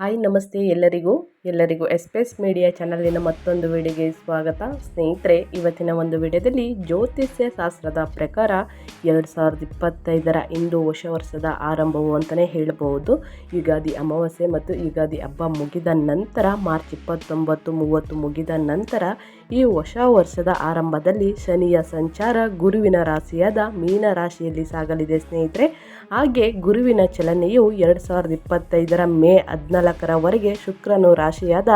Hi, ನಮಸ್ತೆ ಎಲ್ಲರಿಗೂ. ಎಲ್ಲರಿಗೂ ಎಸ್ಪೆಸ್ ಮೀಡಿಯಾ ಚಾನಲಿನ ಮತ್ತೊಂದು ವಿಡಿಯೋಗೆ ಸ್ವಾಗತ. ಸ್ನೇಹಿತರೆ, ಇವತ್ತಿನ ಒಂದು ವಿಡಿಯೋದಲ್ಲಿ ಜ್ಯೋತಿಷ್ಯ ಶಾಸ್ತ್ರದ ಪ್ರಕಾರ ಎರಡು ಸಾವಿರದ ಇಪ್ಪತ್ತೈದರ ಇಂದು ಹೊಸ ವರ್ಷದ ಆರಂಭವು ಅಂತಲೇ ಹೇಳಬಹುದು. ಯುಗಾದಿ ಅಮಾವಾಸ್ಯೆ ಮತ್ತು ಯುಗಾದಿ ಹಬ್ಬ ಮುಗಿದ ನಂತರ, ಮಾರ್ಚ್ ಇಪ್ಪತ್ತೊಂಬತ್ತು, ಮೂವತ್ತು ಮುಗಿದ ನಂತರ ಈ ಹೊಸ ವರ್ಷದ ಆರಂಭದಲ್ಲಿ ಶನಿಯ ಸಂಚಾರ ಗುರುವಿನ ರಾಶಿಯಾದ ಮೀನ ರಾಶಿಯಲ್ಲಿ ಸಾಗಲಿದೆ ಸ್ನೇಹಿತರೆ. ಹಾಗೆ ಗುರುವಿನ ಚಲನೆಯು ಎರಡು ಸಾವಿರದ ಇಪ್ಪತ್ತೈದರ ಮೇ ಹದಿನಾಲ್ಕರವರೆಗೆ ಶುಕ್ರನು ರಾಶಿಯಾದ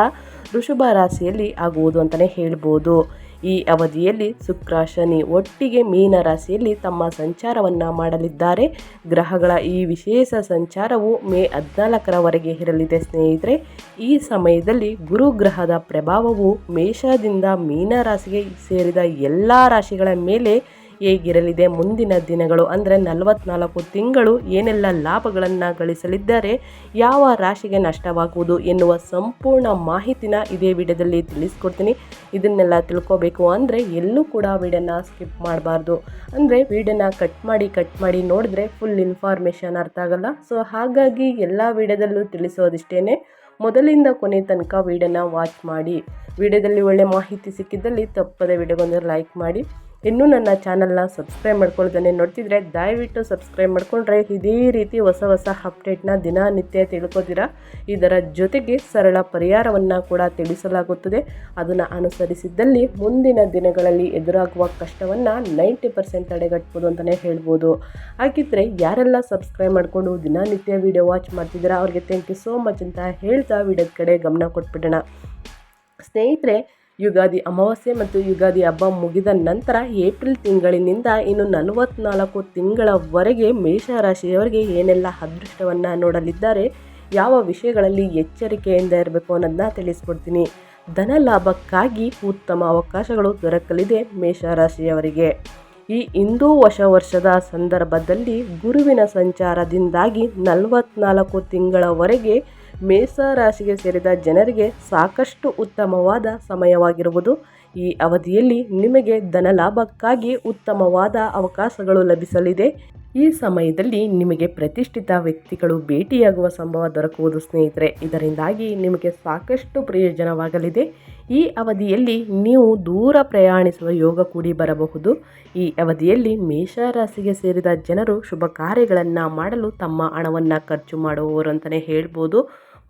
ಋಷಭ ರಾಶಿಯಲ್ಲಿ ಆಗುವುದು ಅಂತಲೇ ಹೇಳ್ಬೋದು. ಈ ಅವಧಿಯಲ್ಲಿ ಶುಕ್ರ, ಶನಿ ಒಟ್ಟಿಗೆ ಮೀನ ರಾಶಿಯಲ್ಲಿ ತಮ್ಮ ಸಂಚಾರವನ್ನು ಮಾಡಲಿದ್ದಾರೆ. ಗ್ರಹಗಳ ಈ ವಿಶೇಷ ಸಂಚಾರವು ಮೇ ಹದಿನಾಲ್ಕರವರೆಗೆ ಇರಲಿದೆ ಸ್ನೇಹಿತರೆ. ಈ ಸಮಯದಲ್ಲಿ ಗುರು ಗ್ರಹದ ಪ್ರಭಾವವು ಮೇಷದಿಂದ ಮೀನ ರಾಶಿಗೆ ಸೇರಿದ ಎಲ್ಲ ರಾಶಿಗಳ ಮೇಲೆ ಹೇಗಿರಲಿದೆ? ಮುಂದಿನ ದಿನಗಳು ಅಂದರೆ ನಲವತ್ನಾಲ್ಕು ತಿಂಗಳು ಏನೆಲ್ಲ ಲಾಭಗಳನ್ನು ಗಳಿಸಲಿದ್ದಾರೆ? ಯಾವ ರಾಶಿಗೆ ನಷ್ಟವಾಗುವುದು ಎನ್ನುವ ಸಂಪೂರ್ಣ ಮಾಹಿತಿನ ಇದೇ ವಿಡಿಯೋದಲ್ಲಿ ತಿಳಿಸ್ಕೊಡ್ತೀನಿ. ಇದನ್ನೆಲ್ಲ ತಿಳ್ಕೋಬೇಕು ಅಂದರೆ ಎಲ್ಲೂ ಕೂಡ ವಿಡಿಯೋನ ಸ್ಕಿಪ್ ಮಾಡಬಾರ್ದು. ಅಂದರೆ ವಿಡಿಯೋನ ಕಟ್ ಮಾಡಿ ಕಟ್ ಮಾಡಿ ನೋಡಿದ್ರೆ ಫುಲ್ ಇನ್ಫಾರ್ಮೇಷನ್ ಅರ್ಥ ಆಗಲ್ಲ. ಸೊ ಹಾಗಾಗಿ ಎಲ್ಲ ವಿಡಿಯೋದಲ್ಲೂ ತಿಳಿಸೋದಿಷ್ಟೇ ಮೊದಲಿಂದ ಕೊನೆ ತನಕ ವಿಡಿಯೋನ ವಾಚ್ ಮಾಡಿ. ವಿಡಿಯೋದಲ್ಲಿ ಒಳ್ಳೆ ಮಾಹಿತಿ ಸಿಕ್ಕಿದ್ದಲ್ಲಿ ತಪ್ಪದೆ ವಿಡಿಯೋಗೊಂದು ಲೈಕ್ ಮಾಡಿ. ಇನ್ನೂ ನನ್ನ ಚಾನಲ್ನ ಸಬ್ಸ್ಕ್ರೈಬ್ ಮಾಡ್ಕೊಳ್ತಾನೆ ನೋಡ್ತಿದ್ರೆ ದಯವಿಟ್ಟು ಸಬ್ಸ್ಕ್ರೈಬ್ ಮಾಡಿಕೊಂಡ್ರೆ ಇದೇ ರೀತಿ ಹೊಸ ಹೊಸ ಅಪ್ಡೇಟ್ನ ದಿನನಿತ್ಯ ತಿಳ್ಕೊತೀರಾ? ಇದರ ಜೊತೆಗೆ ಸರಳ ಪರಿಹಾರವನ್ನು ಕೂಡ ತಿಳಿಸಲಾಗುತ್ತದೆ. ಅದನ್ನು ಅನುಸರಿಸಿದ್ದಲ್ಲಿ ಮುಂದಿನ ದಿನಗಳಲ್ಲಿ ಎದುರಾಗುವ ಕಷ್ಟವನ್ನು ನೈಂಟಿ ಪರ್ಸೆಂಟ್ ತಡೆಗಟ್ಬೋದು ಅಂತಲೇ ಹೇಳ್ಬೋದು. ಹಾಗಿದ್ರೆ ಯಾರೆಲ್ಲ ಸಬ್ಸ್ಕ್ರೈಬ್ ಮಾಡಿಕೊಂಡು ದಿನನಿತ್ಯ ವಿಡಿಯೋ ವಾಚ್ ಮಾಡ್ತಿದ್ದೀರಾ? ಅವ್ರಿಗೆ ಥ್ಯಾಂಕ್ ಯು ಸೋ ಮಚ್ ಅಂತ ಹೇಳ್ತಾ ವಿಡಿಯೋದ ಕಡೆ ಗಮನ ಕೊಟ್ಬಿಡೋಣ. ಸ್ನೇಹಿತರೆ ಯುಗಾದಿ ಅಮಾವಾಸ್ಯೆ ಮತ್ತು ಯುಗಾದಿ ಹಬ್ಬ ಮುಗಿದ ನಂತರ ಏಪ್ರಿಲ್ ತಿಂಗಳಿನಿಂದ ಇನ್ನು ನಲವತ್ನಾಲ್ಕು ತಿಂಗಳವರೆಗೆ ಮೇಷರಾಶಿಯವರಿಗೆ ಏನೆಲ್ಲ ಅದೃಷ್ಟವನ್ನು ನೋಡಲಿದ್ದಾರೆ, ಯಾವ ವಿಷಯಗಳಲ್ಲಿ ಎಚ್ಚರಿಕೆಯಿಂದ ಇರಬೇಕು ಅನ್ನೋದನ್ನ ತಿಳಿಸ್ಕೊಡ್ತೀನಿ. ಧನ ಲಾಭಕ್ಕಾಗಿ ಉತ್ತಮ ಅವಕಾಶಗಳು ದೊರಕಲಿದೆ ಮೇಷರಾಶಿಯವರಿಗೆ. ಈ ಹಿಂದೂ ಹೊಸ ವರ್ಷದ ಸಂದರ್ಭದಲ್ಲಿ ಗುರುವಿನ ಸಂಚಾರದಿಂದಾಗಿ ನಲವತ್ನಾಲ್ಕು ತಿಂಗಳವರೆಗೆ ಮೇಷ ರಾಶಿಗೆ ಸೇರಿದ ಜನರಿಗೆ ಸಾಕಷ್ಟು ಉತ್ತಮವಾದ ಸಮಯವಾಗಿರುವುದು ಈ ಅವಧಿಯಲ್ಲಿ ನಿಮಗೆ ಧನ ಲಾಭಕ್ಕಾಗಿ ಉತ್ತಮವಾದ ಅವಕಾಶಗಳು ಲಭಿಸಲಿದೆ. ಈ ಸಮಯದಲ್ಲಿ ನಿಮಗೆ ಪ್ರತಿಷ್ಠಿತ ವ್ಯಕ್ತಿಗಳು ಭೇಟಿಯಾಗುವ ಸಂಭವ ದೊರಕುವುದು ಸ್ನೇಹಿತರೆ, ಇದರಿಂದಾಗಿ ನಿಮಗೆ ಸಾಕಷ್ಟು ಪ್ರಯೋಜನವಾಗಲಿದೆ. ಈ ಅವಧಿಯಲ್ಲಿ ನೀವು ದೂರ ಪ್ರಯಾಣಿಸುವ ಯೋಗ ಕೂಡಿ ಬರಬಹುದು. ಈ ಅವಧಿಯಲ್ಲಿ ಮೇಷರಾಶಿಗೆ ಸೇರಿದ ಜನರು ಶುಭ ಕಾರ್ಯಗಳನ್ನು ಮಾಡಲು ತಮ್ಮ ಹಣವನ್ನು ಖರ್ಚು ಮಾಡುವವರು ಅಂತಲೇ ಹೇಳ್ಬೋದು.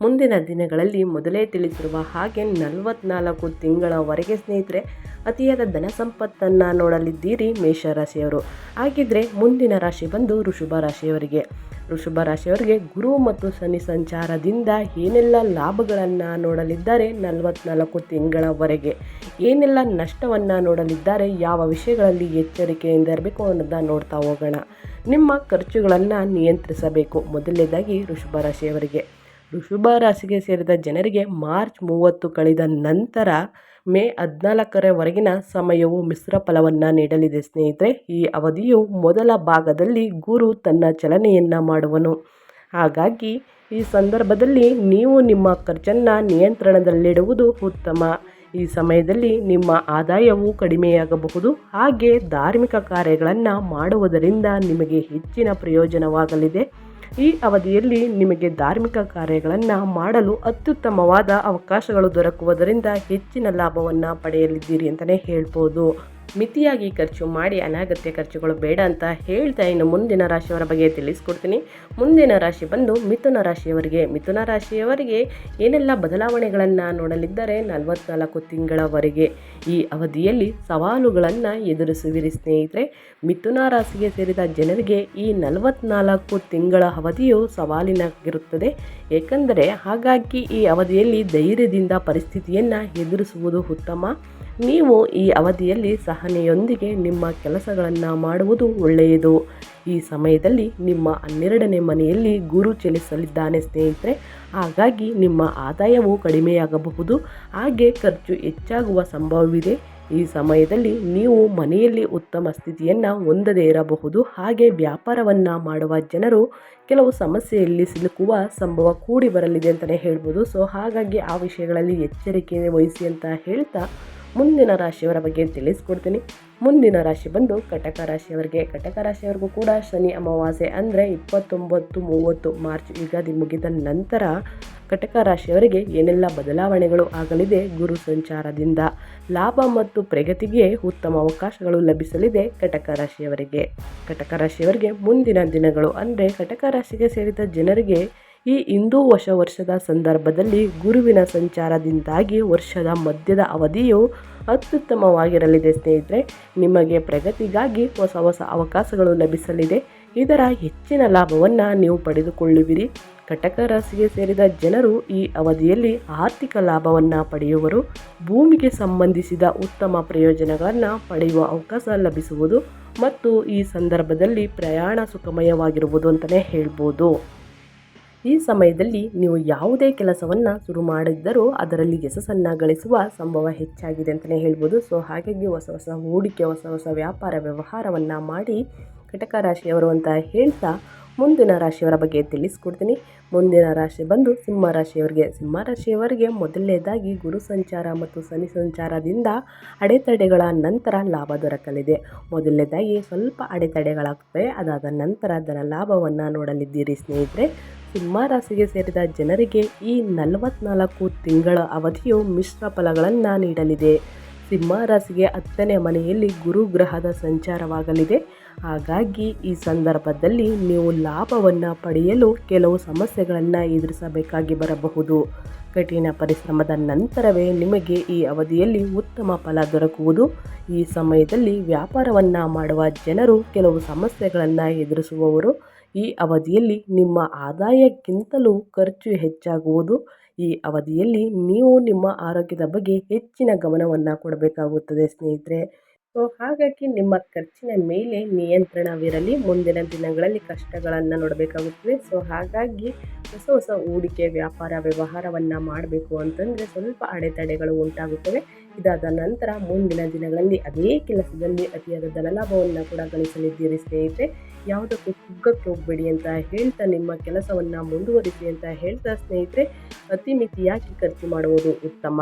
ಮುಂದಿನ ದಿನಗಳಲ್ಲಿ ಮೊದಲೇ ತಿಳಿಸಿರುವ ಹಾಗೆ ನಲವತ್ನಾಲ್ಕು ತಿಂಗಳವರೆಗೆ ಸ್ನೇಹಿತರೆ, ಅತಿಯಾದ ಧನ ಸಂಪತ್ತನ್ನು ನೋಡಲಿದ್ದೀರಿ ಮೇಷರಾಶಿಯವರು ಹಾಗಿದ್ರೆ ಮುಂದಿನ ರಾಶಿ ಬಂದು ಋಷಭ ರಾಶಿಯವರಿಗೆ. ಋಷಭ ರಾಶಿಯವರಿಗೆ ಗುರು ಮತ್ತು ಶನಿ ಸಂಚಾರದಿಂದ ಏನೆಲ್ಲ ಲಾಭಗಳನ್ನು ನೋಡಲಿದ್ದಾರೆ ನಲವತ್ನಾಲ್ಕು ತಿಂಗಳವರೆಗೆ? ಏನೆಲ್ಲ ನಷ್ಟವನ್ನು ನೋಡಲಿದ್ದಾರೆ? ಯಾವ ವಿಷಯಗಳಲ್ಲಿ ಎಚ್ಚರಿಕೆಯಿಂದ ಇರಬೇಕು ಅನ್ನೋದನ್ನ ನೋಡ್ತಾ ಹೋಗೋಣ. ನಿಮ್ಮ ಖರ್ಚುಗಳನ್ನು ನಿಯಂತ್ರಿಸಬೇಕು. ಮೊದಲನೇದಾಗಿ ಋಷಭ ರಾಶಿಯವರಿಗೆ. ಋಷಭ ರಾಶಿಗೆ ಸೇರಿದ ಜನರಿಗೆ ಮಾರ್ಚ್ ಮೂವತ್ತು ಕಳೆದ ನಂತರ ಮೇ ಹದಿನಾಲ್ಕರವರೆಗಿನ ಸಮಯವು ಮಿಶ್ರ ಫಲವನ್ನು ನೀಡಲಿದೆ. ಸ್ನೇಹಿತರೆ, ಈ ಅವಧಿಯು ಮೊದಲ ಭಾಗದಲ್ಲಿ ಗುರು ತನ್ನ ಚಲನೆಯನ್ನು ಮಾಡುವನು. ಹಾಗಾಗಿ ಈ ಸಂದರ್ಭದಲ್ಲಿ ನೀವು ನಿಮ್ಮ ಖರ್ಚನ್ನು ನಿಯಂತ್ರಣದಲ್ಲಿಡುವುದು ಉತ್ತಮ. ಈ ಸಮಯದಲ್ಲಿ ನಿಮ್ಮ ಆದಾಯವು ಕಡಿಮೆಯಾಗಬಹುದು. ಹಾಗೆ ಧಾರ್ಮಿಕ ಕಾರ್ಯಗಳನ್ನು ಮಾಡುವುದರಿಂದ ನಿಮಗೆ ಹೆಚ್ಚಿನ ಪ್ರಯೋಜನವಾಗಲಿದೆ. ಈ ಅವಧಿಯಲ್ಲಿ ನಿಮಗೆ ಧಾರ್ಮಿಕ ಕಾರ್ಯಗಳನ್ನು ಮಾಡಲು ಅತ್ಯುತ್ತಮವಾದ ಅವಕಾಶಗಳು ದೊರಕುವುದರಿಂದ ಹೆಚ್ಚಿನ ಲಾಭವನ್ನು ಪಡೆಯಲಿದ್ದೀರಿ ಅಂತಲೇ ಹೇಳ್ಬೋದು. ಮಿತಿಯಾಗಿ ಖರ್ಚು ಮಾಡಿ ಅನಾಗತ್ಯ ಖರ್ಚುಗಳು ಬೇಡ ಅಂತ ಹೇಳ್ತಾ ಇನ್ನು ಮುಂದಿನ ರಾಶಿಯವರ ಬಗ್ಗೆ ತಿಳಿಸ್ಕೊಡ್ತೀನಿ. ಮುಂದಿನ ರಾಶಿ ಬಂದು ಮಿಥುನ ರಾಶಿಯವರಿಗೆ ಮಿಥುನ ರಾಶಿಯವರಿಗೆ ಏನೆಲ್ಲ ಬದಲಾವಣೆಗಳನ್ನು ನೋಡಲಿದ್ದಾರೆ ನಲವತ್ನಾಲ್ಕು ತಿಂಗಳವರೆಗೆ. ಈ ಅವಧಿಯಲ್ಲಿ ಸವಾಲುಗಳನ್ನು ಎದುರಿಸುವಿರಿ ಸ್ನೇಹಿತರೆ. ಮಿಥುನ ರಾಶಿಗೆ ಸೇರಿದ ಜನರಿಗೆ ಈ ನಲವತ್ನಾಲ್ಕು ತಿಂಗಳ ಅವಧಿಯು ಸವಾಲಿನಾಗಿರುತ್ತದೆ. ಏಕೆಂದರೆ ಹಾಗಾಗಿ ಈ ಅವಧಿಯಲ್ಲಿ ಧೈರ್ಯದಿಂದ ಪರಿಸ್ಥಿತಿಯನ್ನು ಎದುರಿಸುವುದು ಉತ್ತಮ. ನೀವು ಈ ಅವಧಿಯಲ್ಲಿ ಸಹನೆಯೊಂದಿಗೆ ನಿಮ್ಮ ಕೆಲಸಗಳನ್ನು ಮಾಡುವುದು ಒಳ್ಳೆಯದು. ಈ ಸಮಯದಲ್ಲಿ ನಿಮ್ಮ ಹನ್ನೆರಡನೇ ಮನೆಯಲ್ಲಿ ಗುರು ಚಲಿಸಲಿದ್ದಾನೆ ಸ್ನೇಹಿತರೆ. ಹಾಗಾಗಿ ನಿಮ್ಮ ಆದಾಯವು ಕಡಿಮೆಯಾಗಬಹುದು. ಹಾಗೆ ಖರ್ಚು ಹೆಚ್ಚಾಗುವ ಸಂಭವವಿದೆ. ಈ ಸಮಯದಲ್ಲಿ ನೀವು ಮನೆಯಲ್ಲಿ ಉತ್ತಮ ಸ್ಥಿತಿಯನ್ನು ಹೊಂದದೇ ಇರಬಹುದು. ಹಾಗೆ ವ್ಯಾಪಾರವನ್ನು ಮಾಡುವ ಜನರು ಕೆಲವು ಸಮಸ್ಯೆಯಲ್ಲಿ ಸಿಲುಕುವ ಸಂಭವ ಕೂಡಿ ಬರಲಿದೆ ಅಂತಲೇ ಹೇಳ್ಬೋದು. ಸೊ ಹಾಗಾಗಿ ಆ ವಿಷಯಗಳಲ್ಲಿ ಎಚ್ಚರಿಕೆ ವಹಿಸಿ ಅಂತ ಹೇಳ್ತಾ ಮುಂದಿನ ರಾಶಿಯವರ ಬಗ್ಗೆ ತಿಳಿಸ್ಕೊಡ್ತೀನಿ. ಮುಂದಿನ ರಾಶಿ ಬಂದು ಕಟಕ ರಾಶಿಯವರಿಗೆ. ಕಟಕ ರಾಶಿಯವರಿಗೂ ಕೂಡ ಶನಿ ಅಮಾವಾಸ್ಯೆ ಅಂದರೆ ಇಪ್ಪತ್ತೊಂಬತ್ತು ಮೂವತ್ತು ಮಾರ್ಚ್ ಯುಗಾದಿ ಮುಗಿದ ನಂತರ ಕಟಕ ರಾಶಿಯವರಿಗೆ ಏನೆಲ್ಲ ಬದಲಾವಣೆಗಳು ಆಗಲಿದೆ? ಗುರು ಸಂಚಾರದಿಂದ ಲಾಭ ಮತ್ತು ಪ್ರಗತಿಗೆ ಉತ್ತಮ ಅವಕಾಶಗಳು ಲಭಿಸಲಿದೆ ಕಟಕ ರಾಶಿಯವರಿಗೆ. ಕಟಕ ರಾಶಿಯವರಿಗೆ ಮುಂದಿನ ದಿನಗಳು ಅಂದರೆ ಕಟಕ ರಾಶಿಗೆ ಸೇರಿದ ಜನರಿಗೆ ಈ ಹಿಂದೂ ಹೊಸ ವರ್ಷದ ಸಂದರ್ಭದಲ್ಲಿ ಗುರುವಿನ ಸಂಚಾರದಿಂದಾಗಿ ವರ್ಷದ ಮಧ್ಯದ ಅವಧಿಯು ಅತ್ಯುತ್ತಮವಾಗಿರಲಿದೆ ಸ್ನೇಹಿತರೆ. ನಿಮಗೆ ಪ್ರಗತಿಗಾಗಿ ಹೊಸ ಹೊಸ ಅವಕಾಶಗಳು ಲಭಿಸಲಿದೆ. ಇದರ ಹೆಚ್ಚಿನ ಲಾಭವನ್ನು ನೀವು ಪಡೆದುಕೊಳ್ಳುವಿರಿ. ಕಟಕ ರಾಶಿಗೆ ಸೇರಿದ ಜನರು ಈ ಅವಧಿಯಲ್ಲಿ ಆರ್ಥಿಕ ಲಾಭವನ್ನು ಪಡೆಯುವರು. ಭೂಮಿಗೆ ಸಂಬಂಧಿಸಿದ ಉತ್ತಮ ಪ್ರಯೋಜನಗಳನ್ನು ಪಡೆಯುವ ಅವಕಾಶ ಲಭಿಸುವುದು ಮತ್ತು ಈ ಸಂದರ್ಭದಲ್ಲಿ ಪ್ರಯಾಣ ಸುಖಮಯವಾಗಿರುವುದು ಅಂತಲೇ ಹೇಳ್ಬೋದು. ಈ ಸಮಯದಲ್ಲಿ ನೀವು ಯಾವುದೇ ಕೆಲಸವನ್ನು ಶುರು ಮಾಡಿದ್ದರೂ ಅದರಲ್ಲಿ ಯಶಸ್ಸನ್ನು ಗಳಿಸುವ ಸಂಭವ ಹೆಚ್ಚಾಗಿದೆ ಅಂತಲೇ ಹೇಳ್ಬೋದು. ಸೊ ಹಾಗಾಗಿ ಹೊಸ ಹೊಸ ಹೂಡಿಕೆ, ಹೊಸ ಹೊಸ ವ್ಯಾಪಾರ, ವ್ಯವಹಾರವನ್ನು ಮಾಡಿ ಕಟಕ ರಾಶಿಯವರು ಅಂತ ಹೇಳ್ತಾ ಮುಂದಿನ ರಾಶಿಯವರ ಬಗ್ಗೆ ತಿಳಿಸ್ಕೊಡ್ತೀನಿ. ಮುಂದಿನ ರಾಶಿ ಬಂದು ಸಿಂಹ ರಾಶಿಯವರಿಗೆ. ಸಿಂಹ ರಾಶಿಯವರಿಗೆ ಮೊದಲನೇದಾಗಿ ಗುರು ಸಂಚಾರ ಮತ್ತು ಶನಿ ಸಂಚಾರದಿಂದ ಅಡೆತಡೆಗಳ ನಂತರ ಲಾಭ ದೊರಕಲಿದೆ. ಮೊದಲನೇದಾಗಿ ಸ್ವಲ್ಪ ಅಡೆತಡೆಗಳಾಗ್ತವೆ ಅದಾದ ನಂತರ ಅದರ ಲಾಭವನ್ನು ನೋಡಲಿದ್ದೀರಿ ಸ್ನೇಹಿತರೆ. ಸಿಂಹ ರಾಶಿಗೆ ಸೇರಿದ ಜನರಿಗೆ ಈ ನಲವತ್ನಾಲ್ಕು ತಿಂಗಳ ಅವಧಿಯು ಮಿಶ್ರ ಫಲಗಳನ್ನು ನೀಡಲಿದೆ. ಸಿಂಹ ರಾಶಿಗೆ ಹತ್ತನೇ ಮನೆಯಲ್ಲಿ ಗುರುಗ್ರಹದ ಸಂಚಾರವಾಗಲಿದೆ. ಹಾಗಾಗಿ ಈ ಸಂದರ್ಭದಲ್ಲಿ ನೀವು ಲಾಭವನ್ನು ಪಡೆಯಲು ಕೆಲವು ಸಮಸ್ಯೆಗಳನ್ನು ಎದುರಿಸಬೇಕಾಗಿ ಬರಬಹುದು. ಕಠಿಣ ಪರಿಶ್ರಮದ ನಂತರವೇ ನಿಮಗೆ ಈ ಅವಧಿಯಲ್ಲಿ ಉತ್ತಮ ಫಲ ದೊರಕುವುದು. ಈ ಸಮಯದಲ್ಲಿ ವ್ಯಾಪಾರವನ್ನು ಮಾಡುವ ಜನರು ಕೆಲವು ಸಮಸ್ಯೆಗಳನ್ನು ಎದುರಿಸುವವರು. ಈ ಅವಧಿಯಲ್ಲಿ ನಿಮ್ಮ ಆದಾಯಕ್ಕಿಂತಲೂ ಖರ್ಚು ಹೆಚ್ಚಾಗುವುದು. ಈ ಅವಧಿಯಲ್ಲಿ ನೀವು ನಿಮ್ಮ ಆರೋಗ್ಯದ ಬಗ್ಗೆ ಹೆಚ್ಚಿನ ಗಮನವನ್ನು ಕೊಡಬೇಕಾಗುತ್ತದೆ ಸ್ನೇಹಿತರೆ. ಸೊ ಹಾಗಾಗಿ ನಿಮ್ಮ ಖರ್ಚಿನ ಮೇಲೆ ನಿಯಂತ್ರಣವಿರಲಿ. ಮುಂದಿನ ದಿನಗಳಲ್ಲಿ ಕಷ್ಟಗಳನ್ನು ನೋಡಬೇಕಾಗುತ್ತದೆ ಸೊ ಹಾಗಾಗಿ ಹೊಸ ಹೊಸ ಹೂಡಿಕೆ, ವ್ಯಾಪಾರ, ವ್ಯವಹಾರವನ್ನು ಮಾಡಬೇಕು ಅಂತಂದರೆ ಸ್ವಲ್ಪ ಅಡೆತಡೆಗಳು ಉಂಟಾಗುತ್ತವೆ. ಇದಾದ ನಂತರ ಮುಂದಿನ ದಿನಗಳಲ್ಲಿ ಅದೇ ಕೆಲಸದಲ್ಲಿ ಅತಿಯಾದ ಧನಲಾಭವನ್ನು ಕೂಡ ಗಳಿಸಲಿದ್ದೀರಿ ಸ್ನೇಹಿತರೆ. ಯಾವುದಕ್ಕೂ ಕುಗ್ಗಕ್ಕೆ ಹೋಗಬೇಡಿ ಅಂತ ಹೇಳ್ತಾ ನಿಮ್ಮ ಕೆಲಸವನ್ನು ಮುಂದುವರಿಸಿ ಅಂತ ಹೇಳ್ತಾ ಸ್ನೇಹಿತರೆ ಅತಿ ಮಿತಿಯಾಗಿ ಖರ್ಚು ಮಾಡುವುದು ಉತ್ತಮ.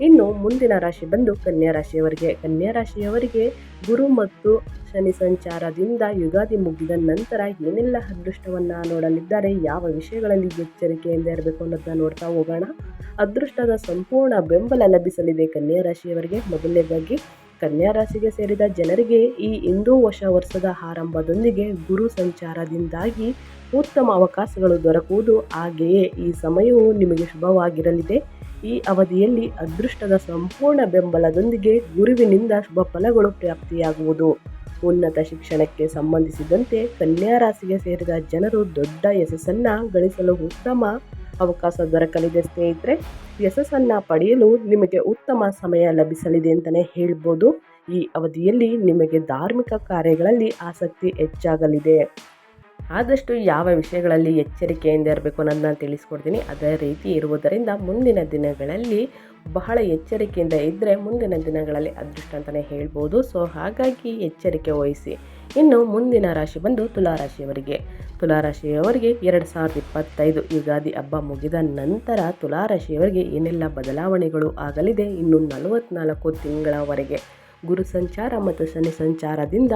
ಇನ್ನು ಮುಂದಿನ ರಾಶಿ ಬಂದು ಕನ್ಯಾ ರಾಶಿಯವರಿಗೆ. ಕನ್ಯಾ ರಾಶಿಯವರಿಗೆ ಗುರು ಮತ್ತು ಶನಿ ಸಂಚಾರದಿಂದ ಯುಗಾದಿ ಮುಗಿದ ನಂತರ ಏನೆಲ್ಲ ಅದೃಷ್ಟವನ್ನು ನೋಡಲಿದ್ದಾರೆ, ಯಾವ ವಿಷಯಗಳಲ್ಲಿ ಎಚ್ಚರಿಕೆಯಿಂದ ಇರಬೇಕು ಅನ್ನೋದನ್ನ ನೋಡ್ತಾ ಹೋಗೋಣ. ಅದೃಷ್ಟದ ಸಂಪೂರ್ಣ ಬೆಂಬಲ ಲಭಿಸಲಿದೆ ಕನ್ಯಾ ರಾಶಿಯವರಿಗೆ. ಮೊದಲನೇದಾಗಿ ಕನ್ಯಾ ರಾಶಿಗೆ ಸೇರಿದ ಜನರಿಗೆ ಈ ಹಿಂದೂ ಹೊಸ ವರ್ಷದ ಆರಂಭದೊಂದಿಗೆ ಗುರು ಸಂಚಾರದಿಂದಾಗಿ ಉತ್ತಮ ಅವಕಾಶಗಳು ದೊರಕುವುದು. ಹಾಗೆಯೇ ಈ ಸಮಯವು ನಿಮಗೆ ಶುಭವಾಗಿರಲಿದೆ. ಈ ಅವಧಿಯಲ್ಲಿ ಅದೃಷ್ಟದ ಸಂಪೂರ್ಣ ಬೆಂಬಲದೊಂದಿಗೆ ಗುರುವಿನಿಂದ ಶುಭ ಫಲಗಳು ಪ್ರಾಪ್ತಿಯಾಗುವುದು. ಉನ್ನತ ಶಿಕ್ಷಣಕ್ಕೆ ಸಂಬಂಧಿಸಿದಂತೆ ಕನ್ಯಾ ರಾಶಿಗೆ ಸೇರಿದ ಜನರು ದೊಡ್ಡ ಯಶಸ್ಸನ್ನು ಗಳಿಸಲು ಉತ್ತಮ ಅವಕಾಶ ದೊರಕಲಿದೆ ಸ್ನೇಹಿತರೆ. ಯಶಸ್ಸನ್ನು ಪಡೆಯಲು ನಿಮಗೆ ಉತ್ತಮ ಸಮಯ ಲಭಿಸಲಿದೆ ಅಂತಲೇ ಹೇಳ್ಬೋದು. ಈ ಅವಧಿಯಲ್ಲಿ ನಿಮಗೆ ಧಾರ್ಮಿಕ ಕಾರ್ಯಗಳಲ್ಲಿ ಆಸಕ್ತಿ ಹೆಚ್ಚಾಗಲಿದೆ. ಆದಷ್ಟು ಯಾವ ವಿಷಯಗಳಲ್ಲಿ ಎಚ್ಚರಿಕೆಯಿಂದ ಇರಬೇಕು ಅನ್ನೋದನ್ನ ತಿಳಿಸ್ಕೊಡ್ತೀನಿ. ಅದೇ ರೀತಿ ಇರುವುದರಿಂದ ಮುಂದಿನ ದಿನಗಳಲ್ಲಿ ಬಹಳ ಎಚ್ಚರಿಕೆಯಿಂದ ಇದ್ದರೆ ಮುಂದಿನ ದಿನಗಳಲ್ಲಿ ಅದೃಷ್ಟ ಅಂತಲೇ ಹೇಳ್ಬೋದು. ಸೊ, ಹಾಗಾಗಿ ಎಚ್ಚರಿಕೆ ವಹಿಸಿ. ಇನ್ನು ಮುಂದಿನ ರಾಶಿ ಬಂದು ತುಲಾರಾಶಿಯವರಿಗೆ. ತುಲಾರಾಶಿಯವರಿಗೆ ಎರಡು ಸಾವಿರದ ಇಪ್ಪತ್ತೈದು ಯುಗಾದಿ ಹಬ್ಬ ಮುಗಿದ ನಂತರ ತುಲಾರಾಶಿಯವರಿಗೆ ಏನೆಲ್ಲ ಬದಲಾವಣೆಗಳು ಆಗಲಿದೆ? ಇನ್ನು ನಲವತ್ನಾಲ್ಕು ತಿಂಗಳವರೆಗೆ. ಗುರು ಸಂಚಾರ ಮತ್ತು ಶನಿ ಸಂಚಾರದಿಂದ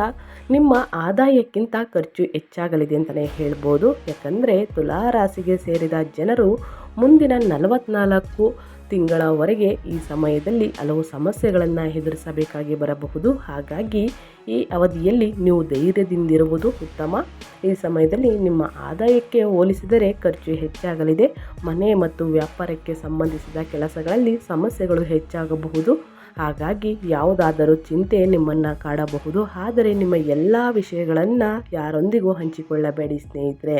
ನಿಮ್ಮ ಆದಾಯಕ್ಕಿಂತ ಖರ್ಚು ಹೆಚ್ಚಾಗಲಿದೆ ಅಂತಲೇ ಹೇಳ್ಬೋದು. ಯಾಕಂದರೆ ತುಲಾ ರಾಶಿಗೆ ಸೇರಿದ ಜನರು ಮುಂದಿನ ನಲವತ್ನಾಲ್ಕು ತಿಂಗಳವರೆಗೆ ಈ ಸಮಯದಲ್ಲಿ ಹಲವು ಸಮಸ್ಯೆಗಳನ್ನು ಎದುರಿಸಬೇಕಾಗಿ ಬರಬಹುದು. ಹಾಗಾಗಿ ಈ ಅವಧಿಯಲ್ಲಿ ನೀವು ಧೈರ್ಯದಿಂದಿರುವುದು ಉತ್ತಮ. ಈ ಸಮಯದಲ್ಲಿ ನಿಮ್ಮ ಆದಾಯಕ್ಕೆ ಹೋಲಿಸಿದರೆ ಖರ್ಚು ಹೆಚ್ಚಾಗಲಿದೆ. ಮನೆ ಮತ್ತು ವ್ಯಾಪಾರಕ್ಕೆ ಸಂಬಂಧಿಸಿದ ಕೆಲಸಗಳಲ್ಲಿ ಸಮಸ್ಯೆಗಳು ಹೆಚ್ಚಾಗಬಹುದು. ಹಾಗಾಗಿ ಯಾವುದಾದರೂ ಚಿಂತೆ ನಿಮ್ಮನ್ನು ಕಾಡಬಹುದು. ಆದರೆ ನಿಮ್ಮ ಎಲ್ಲ ವಿಷಯಗಳನ್ನು ಯಾರೊಂದಿಗೂ ಹಂಚಿಕೊಳ್ಳಬೇಡಿ ಸ್ನೇಹಿತರೆ.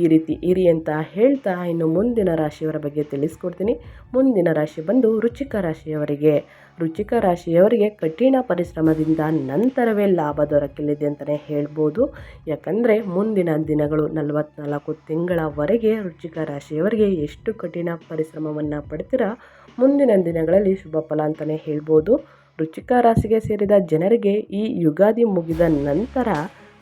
ಈ ರೀತಿ ಇರಿ ಅಂತ ಹೇಳ್ತಾ ಇನ್ನು ಮುಂದಿನ ರಾಶಿಯವರ ಬಗ್ಗೆ ತಿಳಿಸ್ಕೊಡ್ತೀನಿ. ಮುಂದಿನ ರಾಶಿ ಬಂದು ರುಚಿಕ ರಾಶಿಯವರಿಗೆ. ರುಚಿಕ ರಾಶಿಯವರಿಗೆ ಕಠಿಣ ಪರಿಶ್ರಮದಿಂದ ನಂತರವೇ ಲಾಭ ದೊರಕಲಿದೆ ಅಂತಲೇ ಹೇಳ್ಬೋದು. ಯಾಕಂದರೆ ಮುಂದಿನ ದಿನಗಳು ನಲವತ್ನಾಲ್ಕು ತಿಂಗಳವರೆಗೆ ರುಚಿಕ ರಾಶಿಯವರಿಗೆ ಎಷ್ಟು ಕಠಿಣ ಪರಿಶ್ರಮವನ್ನು ಪಡ್ತೀರಾ, ಮುಂದಿನ ದಿನಗಳಲ್ಲಿ ಶುಭ ಫಲ ಅಂತಲೇ ಹೇಳ್ಬೋದು. ರುಚಿಕ ರಾಶಿಗೆ ಸೇರಿದ ಜನರಿಗೆ ಈ ಯುಗಾದಿ ಮುಗಿದ ನಂತರ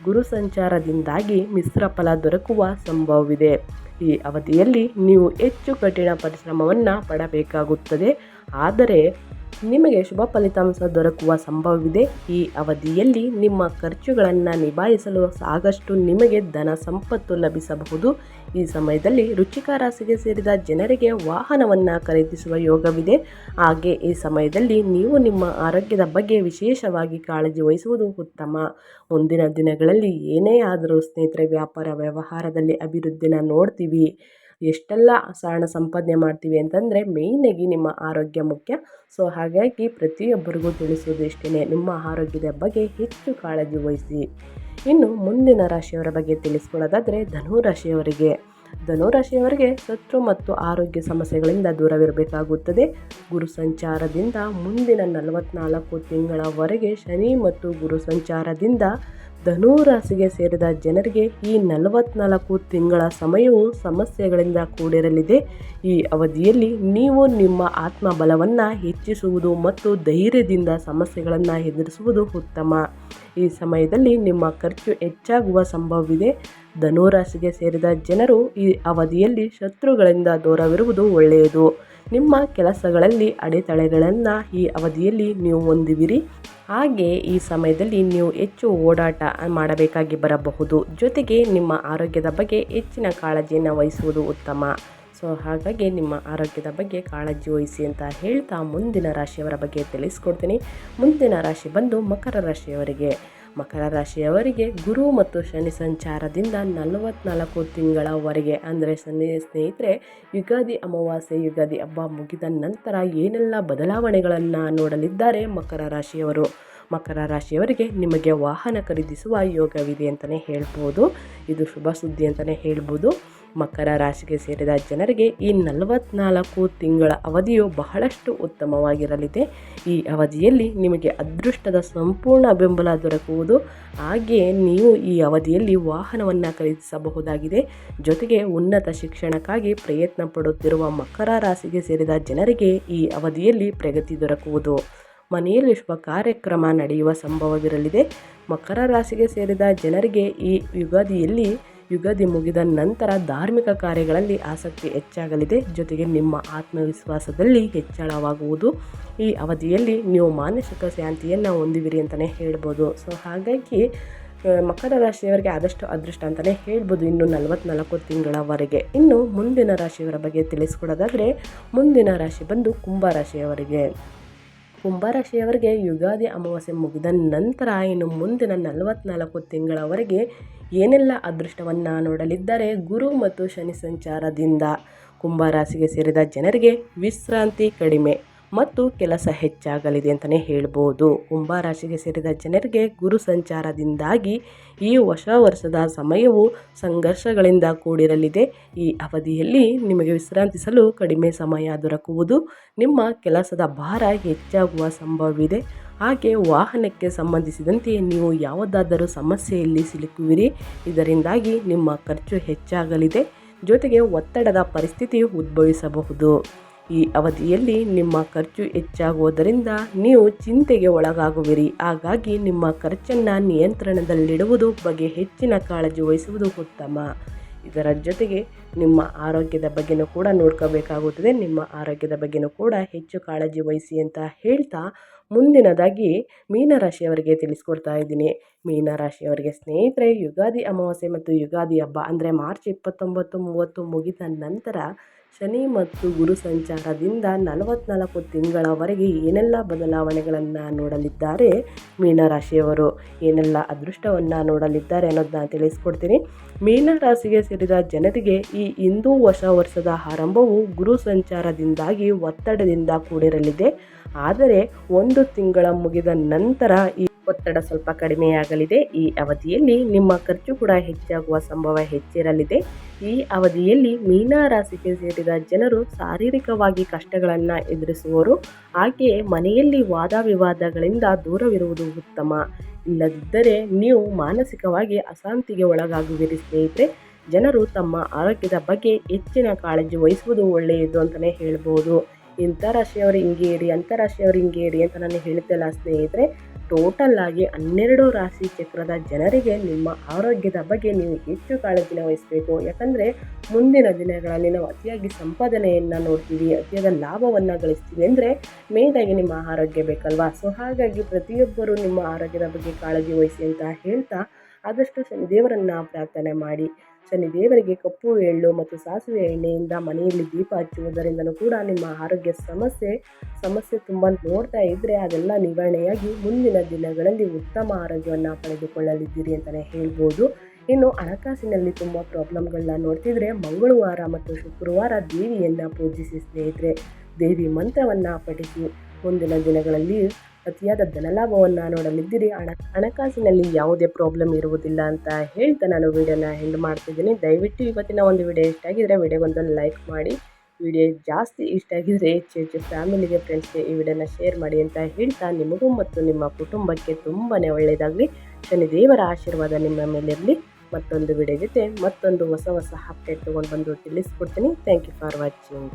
ಗುರು ಸಂಚಾರದಿಂದಾಗಿ ಮಿಶ್ರ ಫಲ ದೊರಕುವ ಸಂಭವವಿದೆ. ಈ ಅವಧಿಯಲ್ಲಿ ನೀವು ಹೆಚ್ಚು ಕಠಿಣ ಪರಿಶ್ರಮವನ್ನು ಪಡಬೇಕಾಗುತ್ತದೆ. ಆದರೆ ನಿಮಗೆ ಶುಭ ಫಲಿತಾಂಶ ದೊರಕುವ ಸಂಭವವಿದೆ. ಈ ಅವಧಿಯಲ್ಲಿ ನಿಮ್ಮ ಖರ್ಚುಗಳನ್ನು ನಿಭಾಯಿಸಲು ಸಾಕಷ್ಟು ನಿಮಗೆ ಧನ ಸಂಪತ್ತು ಲಭಿಸಬಹುದು. ಈ ಸಮಯದಲ್ಲಿ ರುಚಿಕ ರಾಶಿಗೆ ಸೇರಿದ ಜನರಿಗೆ ವಾಹನವನ್ನು ಖರೀದಿಸುವ ಯೋಗವಿದೆ. ಹಾಗೆ ಈ ಸಮಯದಲ್ಲಿ ನೀವು ನಿಮ್ಮ ಆರೋಗ್ಯದ ಬಗ್ಗೆ ವಿಶೇಷವಾಗಿ ಕಾಳಜಿ ವಹಿಸುವುದು ಉತ್ತಮ. ಮುಂದಿನ ದಿನಗಳಲ್ಲಿ ಏನೇ ಆದರೂ ಸ್ನೇಹಿತರೆ, ವ್ಯಾಪಾರ ವ್ಯವಹಾರದಲ್ಲಿ ಅಭಿವೃದ್ಧಿನ ನೋಡ್ತೀವಿ. ಎಷ್ಟೆಲ್ಲ ಹಣ ಸಂಪಾದನೆ ಮಾಡ್ತೀವಿ ಅಂತಂದರೆ ಮೇಯ್ನಾಗಿ ನಿಮ್ಮ ಆರೋಗ್ಯ ಮುಖ್ಯ. ಸೊ ಹಾಗಾಗಿ ಪ್ರತಿಯೊಬ್ಬರಿಗೂ ತಿಳಿಸೋದು ಇಷ್ಟೇ ನಿಮ್ಮ ಆರೋಗ್ಯದ ಬಗ್ಗೆ ಹೆಚ್ಚು ಕಾಳಜಿ ವಹಿಸಿ. ಇನ್ನು ಮುಂದಿನ ರಾಶಿಯವರ ಬಗ್ಗೆ ತಿಳಿಸ್ಕೊಳ್ಳೋದಾದರೆ ಧನು ರಾಶಿಯವರಿಗೆ. ಧನು ರಾಶಿಯವರಿಗೆ ಶತ್ರು ಮತ್ತು ಆರೋಗ್ಯ ಸಮಸ್ಯೆಗಳಿಂದ ದೂರವಿರಬೇಕಾಗುತ್ತದೆ. ಗುರು ಸಂಚಾರದಿಂದ ಮುಂದಿನ ನಲವತ್ನಾಲ್ಕು ತಿಂಗಳವರೆಗೆ ಶನಿ ಮತ್ತು ಗುರು ಸಂಚಾರದಿಂದ ಧನು ರಾಶಿಗೆ ಸೇರಿದ ಜನರಿಗೆ ಈ ನಲವತ್ನಾಲ್ಕು ತಿಂಗಳ ಸಮಯವು ಸಮಸ್ಯೆಗಳಿಂದ ಕೂಡಿರಲಿದೆ. ಈ ಅವಧಿಯಲ್ಲಿ ನೀವು ನಿಮ್ಮ ಆತ್ಮಬಲವನ್ನು ಹೆಚ್ಚಿಸುವುದು ಮತ್ತು ಧೈರ್ಯದಿಂದ ಸಮಸ್ಯೆಗಳನ್ನು ಎದುರಿಸುವುದು ಉತ್ತಮ. ಈ ಸಮಯದಲ್ಲಿ ನಿಮ್ಮ ಖರ್ಚು ಹೆಚ್ಚಾಗುವ ಸಂಭವವಿದೆ. ಧನುರಾಶಿಗೆ ಸೇರಿದ ಜನರು ಈ ಅವಧಿಯಲ್ಲಿ ಶತ್ರುಗಳಿಂದ ದೂರವಿರುವುದು ಒಳ್ಳೆಯದು. ನಿಮ್ಮ ಕೆಲಸಗಳಲ್ಲಿ ಅಡೆತಡೆಗಳನ್ನು ಈ ಅವಧಿಯಲ್ಲಿ ನೀವು ಹೊಂದುವಿರಿ. ಹಾಗೆ ಈ ಸಮಯದಲ್ಲಿ ನೀವು ಹೆಚ್ಚು ಓಡಾಟ ಮಾಡಬೇಕಾಗಿ ಬರಬಹುದು. ಜೊತೆಗೆ ನಿಮ್ಮ ಆರೋಗ್ಯದ ಬಗ್ಗೆ ಹೆಚ್ಚಿನ ಕಾಳಜಿಯನ್ನು ವಹಿಸುವುದು ಉತ್ತಮ. ಸೊ ಹಾಗಾಗಿ ನಿಮ್ಮ ಆರೋಗ್ಯದ ಬಗ್ಗೆ ಕಾಳಜಿ ವಹಿಸಿ ಅಂತ ಹೇಳ್ತಾ ಮುಂದಿನ ರಾಶಿಯವರ ಬಗ್ಗೆ ತಿಳಿಸ್ಕೊಡ್ತೀನಿ. ಮುಂದಿನ ರಾಶಿ ಬಂದು ಮಕರ ರಾಶಿಯವರಿಗೆ. ಮಕರ ರಾಶಿಯವರಿಗೆ ಗುರು ಮತ್ತು ಶನಿ ಸಂಚಾರದಿಂದ ನಲವತ್ನಾಲ್ಕು ತಿಂಗಳವರೆಗೆ. ಅಂದರೆ ಶನಿ ಸ್ನೇಹಿತರೆ, ಯುಗಾದಿ ಅಮಾವಾಸ್ಯೆ, ಯುಗಾದಿ ಹಬ್ಬ ಮುಗಿದ ನಂತರ ಏನೆಲ್ಲ ಬದಲಾವಣೆಗಳನ್ನು ನೋಡಲಿದ್ದಾರೆ ಮಕರ ರಾಶಿಯವರು? ಮಕರ ರಾಶಿಯವರಿಗೆ ನಿಮಗೆ ವಾಹನ ಖರೀದಿಸುವ ಯೋಗವಿದೆ ಅಂತಲೇ ಹೇಳ್ಬೋದು. ಇದು ಶುಭ ಸುದ್ದಿ ಅಂತಲೇ ಹೇಳ್ಬೋದು. ಮಕರ ರಾಶಿಗೆ ಸೇರಿದ ಜನರಿಗೆ ಈ ನಲವತ್ನಾಲ್ಕು ತಿಂಗಳ ಅವಧಿಯು ಬಹಳಷ್ಟು ಉತ್ತಮವಾಗಿರಲಿದೆ. ಈ ಅವಧಿಯಲ್ಲಿ ನಿಮಗೆ ಅದೃಷ್ಟದ ಸಂಪೂರ್ಣ ಬೆಂಬಲ ದೊರಕುವುದು. ಹಾಗೆಯೇ ನೀವು ಈ ಅವಧಿಯಲ್ಲಿ ವಾಹನವನ್ನು ಖರೀದಿಸಬಹುದಾಗಿದೆ. ಜೊತೆಗೆ ಉನ್ನತ ಶಿಕ್ಷಣಕ್ಕಾಗಿ ಪ್ರಯತ್ನ ಪಡುತ್ತಿರುವ ಮಕರ ರಾಶಿಗೆ ಸೇರಿದ ಜನರಿಗೆ ಈ ಅವಧಿಯಲ್ಲಿ ಪ್ರಗತಿ ದೊರಕುವುದು. ಮನೆಯಲ್ಲಿ ಶುಭ ಕಾರ್ಯಕ್ರಮ ನಡೆಯುವ ಸಂಭವವಿರಲಿದೆ. ಮಕರ ರಾಶಿಗೆ ಸೇರಿದ ಜನರಿಗೆ ಈ ಯುಗಾದಿಯಲ್ಲಿ ಯುಗಾದಿ ಮುಗಿದ ನಂತರ ಧಾರ್ಮಿಕ ಕಾರ್ಯಗಳಲ್ಲಿ ಆಸಕ್ತಿ ಹೆಚ್ಚಾಗಲಿದೆ. ಜೊತೆಗೆ ನಿಮ್ಮ ಆತ್ಮವಿಶ್ವಾಸದಲ್ಲಿ ಹೆಚ್ಚಳವಾಗುವುದು. ಈ ಅವಧಿಯಲ್ಲಿ ನೀವು ಮಾನಸಿಕ ಶಾಂತಿಯನ್ನು ಹೊಂದಿವಿರಿ ಅಂತಲೇ ಹೇಳ್ಬೋದು. ಸೊ ಹಾಗಾಗಿ ಮಕರ ರಾಶಿಯವರಿಗೆ ಆದಷ್ಟು ಅದೃಷ್ಟ ಅಂತಲೇ ಹೇಳ್ಬೋದು ಇನ್ನು ನಲವತ್ನಾಲ್ಕು ತಿಂಗಳವರೆಗೆ. ಇನ್ನು ಮುಂದಿನ ರಾಶಿಯವರ ಬಗ್ಗೆ ತಿಳಿಸ್ಕೊಡೋದಾದರೆ, ಮುಂದಿನ ರಾಶಿ ಬಂದು ಕುಂಭ ರಾಶಿಯವರಿಗೆ. ಕುಂಭರಾಶಿಯವರಿಗೆ ಯುಗಾದಿ ಅಮಾವಾಸ್ಯೆ ಮುಗಿದ ನಂತರ ಇನ್ನು ಮುಂದಿನ ನಲವತ್ನಾಲ್ಕು ತಿಂಗಳವರೆಗೆ ಏನೆಲ್ಲ ಅದೃಷ್ಟವನ್ನು ನೋಡಲಿದ್ದಾರೆ ಗುರು ಮತ್ತು ಶನಿ ಸಂಚಾರದಿಂದ ಕುಂಭರಾಶಿಗೆ ಸೇರಿದ ಜನರಿಗೆ ವಿಶ್ರಾಂತಿ ಕಡಿಮೆ. ಮತ್ತು ಕೆಲಸ ಹೆಚ್ಚಾಗಲಿದೆ ಅಂತಲೇ ಹೇಳ್ಬೋದು. ಕುಂಭರಾಶಿಗೆ ಸೇರಿದ ಜನರಿಗೆ ಗುರು ಸಂಚಾರದಿಂದಾಗಿ ಈ ಹೊಸ ವರ್ಷದ ಸಮಯವು ಸಂಘರ್ಷಗಳಿಂದ ಕೂಡಿರಲಿದೆ. ಈ ಅವಧಿಯಲ್ಲಿ ನಿಮಗೆ ವಿಶ್ರಾಂತಿಸಲು ಕಡಿಮೆ ಸಮಯ ದೊರಕುವುದು ನಿಮ್ಮ ಕೆಲಸದ ಭಾರ ಹೆಚ್ಚಾಗುವ ಸಂಭವವಿದೆ. ಹಾಗೆ ವಾಹನಕ್ಕೆ ಸಂಬಂಧಿಸಿದಂತೆ ನೀವು ಯಾವುದಾದರೂ ಸಮಸ್ಯೆಯಲ್ಲಿ ಸಿಲುಕುವಿರಿ. ಇದರಿಂದಾಗಿ ನಿಮ್ಮ ಖರ್ಚು ಹೆಚ್ಚಾಗಲಿದೆ. ಜೊತೆಗೆ ಒತ್ತಡದ ಪರಿಸ್ಥಿತಿ ಉದ್ಭವಿಸಬಹುದು. ಈ ಅವಧಿಯಲ್ಲಿ ನಿಮ್ಮ ಖರ್ಚು ಹೆಚ್ಚಾಗುವುದರಿಂದ ನೀವು ಚಿಂತೆಗೆ ಒಳಗಾಗುವಿರಿ. ಹಾಗಾಗಿ ನಿಮ್ಮ ಖರ್ಚನ್ನು ನಿಯಂತ್ರಣದಲ್ಲಿಡುವುದು ಬಗ್ಗೆ ಹೆಚ್ಚಿನ ಕಾಳಜಿ ವಹಿಸುವುದು ಉತ್ತಮ. ಇದರ ಜೊತೆಗೆ ನಿಮ್ಮ ಆರೋಗ್ಯದ ಬಗ್ಗೆನೂ ಕೂಡ ನೋಡ್ಕೋಬೇಕಾಗುತ್ತದೆ. ನಿಮ್ಮ ಆರೋಗ್ಯದ ಬಗ್ಗೆನೂ ಕೂಡ ಹೆಚ್ಚು ಕಾಳಜಿ ವಹಿಸಿ ಅಂತ ಹೇಳ್ತಾ ಮುಂದಿನದಾಗಿ ಮೀನರಾಶಿಯವರಿಗೆ ತಿಳಿಸ್ಕೊಡ್ತಾ ಇದ್ದೀನಿ. ಮೀನರಾಶಿಯವರಿಗೆ ಸ್ನೇಹಿತರೆ, ಯುಗಾದಿ ಅಮಾವಾಸ್ಯೆ ಮತ್ತು ಯುಗಾದಿ ಹಬ್ಬ ಅಂದರೆ ಮಾರ್ಚ್ ಇಪ್ಪತ್ತೊಂಬತ್ತು ಮೂವತ್ತು ಮುಗಿದ ನಂತರ ಶನಿ ಮತ್ತು ಗುರು ಸಂಚಾರದಿಂದ ನಲವತ್ನಾಲ್ಕು ತಿಂಗಳವರೆಗೆ ಏನೆಲ್ಲ ಬದಲಾವಣೆಗಳನ್ನು ನೋಡಲಿದ್ದಾರೆ ಮೀನರಾಶಿಯವರು? ಏನೆಲ್ಲ ಅದೃಷ್ಟವನ್ನು ನೋಡಲಿದ್ದಾರೆ ಅನ್ನೋದನ್ನ ತಿಳಿಸ್ಕೊಡ್ತೀನಿ. ಮೀನರಾಶಿಗೆ ಸೇರಿದ ಜನರಿಗೆ ಈ ಹಿಂದೂ ಹೊಸ ವರ್ಷದ ಆರಂಭವು ಗುರು ಸಂಚಾರದಿಂದಾಗಿ ಒತ್ತಡದಿಂದ ಕೂಡಿರಲಿದೆ. ಆದರೆ ಒಂದು ತಿಂಗಳ ಮುಗಿದ ನಂತರ ಈ ಒತ್ತಡ ಸ್ವಲ್ಪ ಕಡಿಮೆಯಾಗಲಿದೆ. ಈ ಅವಧಿಯಲ್ಲಿ ನಿಮ್ಮ ಖರ್ಚು ಕೂಡ ಹೆಚ್ಚಾಗುವ ಸಂಭವ ಹೆಚ್ಚಿರಲಿದೆ. ಈ ಅವಧಿಯಲ್ಲಿ ಮೀನ ರಾಶಿಗೆ ಸೇರಿದ ಜನರು ಶಾರೀರಿಕವಾಗಿ ಕಷ್ಟಗಳನ್ನು ಎದುರಿಸುವರು. ಹಾಗೆಯೇ ಮನೆಯಲ್ಲಿ ವಾದ ವಿವಾದಗಳಿಂದ ದೂರವಿರುವುದು ಉತ್ತಮ. ಇಲ್ಲದಿದ್ದರೆ ನೀವು ಮಾನಸಿಕವಾಗಿ ಅಶಾಂತಿಗೆ ಒಳಗಾಗುವಿರಿ ಸ್ನೇಹಿತರೆ. ಜನರು ತಮ್ಮ ಆರೋಗ್ಯದ ಬಗ್ಗೆ ಹೆಚ್ಚಿನ ಕಾಳಜಿ ವಹಿಸುವುದು ಒಳ್ಳೆಯದು ಅಂತಲೇ ಹೇಳ್ಬೋದು. ಇಂಥ ರಾಶಿಯವರು ಹಿಂಗೇರಿ ಅಂಥ ರಾಶಿಯವರು ಹಿಂಗೆ ಇರಿ ಅಂತ ನಾನು ಹೇಳ್ತಲ್ಲ ಸ್ನೇಹಿತರೆ? ಟೋಟಲ್ ಆಗಿ ಹನ್ನೆರಡು ರಾಶಿ ಚಕ್ರದ ಜನರಿಗೆ ನಿಮ್ಮ ಆರೋಗ್ಯದ ಬಗ್ಗೆ ನೀವು ಹೆಚ್ಚು ಕಾಳಜಿನ ವಹಿಸಬೇಕು. ಯಾಕಂದರೆ ಮುಂದಿನ ದಿನಗಳಲ್ಲಿ ನಾವು ಅತಿಯಾಗಿ ಸಂಪಾದನೆಯನ್ನು ನೋಡ್ತೀವಿ, ಅತಿಯಾದ ಲಾಭವನ್ನು ಗಳಿಸ್ತೀವಿ ಅಂದರೆ ಮೇನಾಗಿ ನಿಮ್ಮ ಆರೋಗ್ಯ ಬೇಕಲ್ವಾ? ಸೊ ಹಾಗಾಗಿ ಪ್ರತಿಯೊಬ್ಬರೂ ನಿಮ್ಮ ಆರೋಗ್ಯದ ಬಗ್ಗೆ ಕಾಳಜಿ ವಹಿಸಿ ಅಂತ ಹೇಳ್ತಾ ಆದಷ್ಟು ದೇವರನ್ನು ಪ್ರಾರ್ಥನೆ ಮಾಡಿ. ಶನಿದೇವರಿಗೆ ಕಪ್ಪು ಎಳ್ಳು ಮತ್ತು ಸಾಸಿವೆ ಎಣ್ಣೆಯಿಂದ ಮನೆಯಲ್ಲಿ ದೀಪ ಹಚ್ಚುವುದರಿಂದಲೂ ಕೂಡ ನಿಮ್ಮ ಆರೋಗ್ಯ ಸಮಸ್ಯೆ ಸಮಸ್ಯೆ ತುಂಬ ನೋಡ್ತಾ ಇದ್ದರೆ ಅದೆಲ್ಲ ನಿವಾರಣೆಯಾಗಿ ಮುಂದಿನ ದಿನಗಳಲ್ಲಿ ಉತ್ತಮ ಆರೋಗ್ಯವನ್ನು ಪಡೆದುಕೊಳ್ಳಲಿದ್ದೀರಿ ಅಂತಲೇ ಹೇಳ್ಬೋದು. ಇನ್ನು ಹಣಕಾಸಿನಲ್ಲಿ ತುಂಬ ಪ್ರಾಬ್ಲಮ್ಗಳನ್ನ ನೋಡ್ತಿದ್ರೆ ಮಂಗಳವಾರ ಮತ್ತು ಶುಕ್ರವಾರ ದೇವಿಯನ್ನು ಪೂಜಿಸಿ ಸ್ನೇಹಿತರೆ, ದೇವಿ ಮಂತ್ರವನ್ನು ಪಠಿಸಿ. ಮುಂದಿನ ದಿನಗಳಲ್ಲಿ ಅತಿಯಾದ ಧನಲಾಭವನ್ನು ನೋಡಲಿದ್ದೀರಿ. ಹಣ, ಹಣಕಾಸಿನಲ್ಲಿ ಯಾವುದೇ ಪ್ರಾಬ್ಲಮ್ ಇರುವುದಿಲ್ಲ ಅಂತ ಹೇಳ್ತಾ ನಾನು ವಿಡಿಯೋನ ಹೆಂಡ್ ಮಾಡ್ತಿದ್ದೀನಿ. ದಯವಿಟ್ಟು ಇವತ್ತಿನ ಒಂದು ವಿಡಿಯೋ ಇಷ್ಟ ಆಗಿದ್ರೆ ವಿಡಿಯೋಗೊಂದು ಲೈಕ್ ಮಾಡಿ. ವಿಡಿಯೋ ಜಾಸ್ತಿ ಇಷ್ಟ ಆಗಿದ್ರೆ ಹೆಚ್ಚು ಹೆಚ್ಚು ಫ್ಯಾಮಿಲಿಗೆ ಫ್ರೆಂಡ್ಸ್ಗೆ ಈ ವಿಡಿಯೋನ ಶೇರ್ ಮಾಡಿ ಅಂತ ಹೇಳ್ತಾ ನಿಮಗೂ ಮತ್ತು ನಿಮ್ಮ ಕುಟುಂಬಕ್ಕೆ ತುಂಬಾ ಒಳ್ಳೆಯದಾಗಲಿ ಶನಿದೇವರ ಆಶೀರ್ವಾದ ನಿಮ್ಮ ಮೇಲೆ ಇರಲಿ. ಮತ್ತೊಂದು ವಿಡಿಯೋ ಜೊತೆ ಮತ್ತೊಂದು ಹೊಸ ಹೊಸ ಅಪ್ಡೇಟ್ ತೊಗೊಂಡು ಬಂದು ತಿಳಿಸ್ಕೊಡ್ತೀನಿ. Thank you for watching